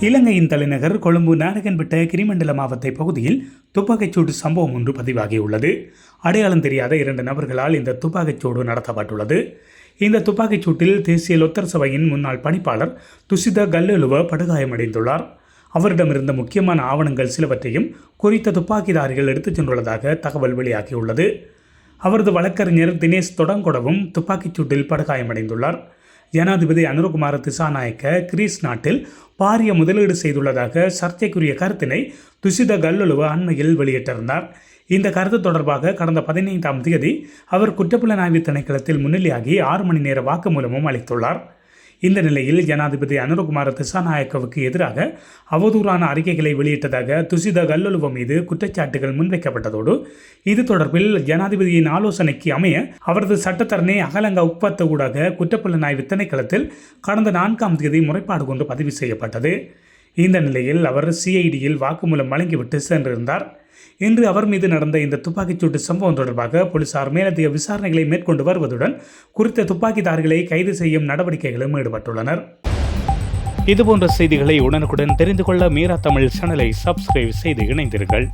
இலங்கையின் தலைநகர் கொழும்பு நாடகன்பிட்ட கிரிமண்டல மாவட்ட பகுதியில் துப்பாக்கிச்சூடு சம்பவம் ஒன்று பதிவாகியுள்ளது. அடையாளம் தெரியாத இரண்டு நபர்களால் இந்த துப்பாக்கிச்சூடு நடத்தப்பட்டுள்ளது. இந்த துப்பாக்கிச்சூட்டில் தேசிய லொத்தர் சபையின் முன்னாள் பணிப்பாளர் துசித கல்லெழுவ படுகாயமடைந்துள்ளார். அவரிடமிருந்த முக்கியமான ஆவணங்கள் சிலவற்றையும் குறித்த துப்பாக்கிதாரிகள் எடுத்துச் சென்றுள்ளதாக தகவல் வெளியாகியுள்ளது. அவரது வழக்கறிஞர் தினேஷ் தொடங்கொடவும் துப்பாக்கிச்சூட்டில் படுகாயமடைந்துள்ளார். ஜனாதிபதி அனுரகுமார திசாநாயக்க கிரீஸ் நாட்டில் பாரிய முதலீடு செய்துள்ளதாக சர்ச்சைக்குரிய கருத்தினை துஷித கல்லுலுவ அண்மையில் வெளியிட்டிருந்தார். இந்த கருத்து தொடர்பாக கடந்த பதினைந்தாம் தேதி அவர் குற்றப்புலனாய்வு திணைக்களத்தில் முன்னிலையாகி ஆறு மணி நேர வாக்குமூலமும் அளித்துள்ளார். இந்த நிலையில் ஜனாதிபதி அனுரகுமார திசாநாயக்கவுக்கு எதிராக அவதூறான அறிக்கைகளை வெளியிட்டதாக துசித கல்லுலுவ மீது குற்றச்சாட்டுகள் முன்வைக்கப்பட்டதோடு இது தொடர்பில் ஜனாதிபதியின் ஆலோசனைக்கு அமைய அவரது சட்டத்தரணி அகலங்க உப்பத்த ஊடாக குற்றப்புலனாய்வு திணைக்களத்தில் கடந்த நான்காம் தேதி முறைப்பாடு கொண்டு பதிவு செய்யப்பட்டது. இந்த நிலையில் அவர் சிஐடியில் வாக்குமூலம் வழங்கிவிட்டு சென்றிருந்தார். இன்று அவர் மீது நடந்த இந்த துப்பாக்கிச்சூட்டு சம்பவம் தொடர்பாக போலீசார் மேலதிக விசாரணைகளை மேற்கொண்டு வருவதுடன் குறித்த துப்பாக்கிதாரிகளை கைது செய்யும் நடவடிக்கைகளும் ஈடுபட்டுள்ளனர். இதுபோன்ற செய்திகளை உடனுக்குடன் தெரிந்து கொள்ள மீரா தமிழ் சேனலை சப்ஸ்கிரைப் செய்து இணைந்தீர்கள்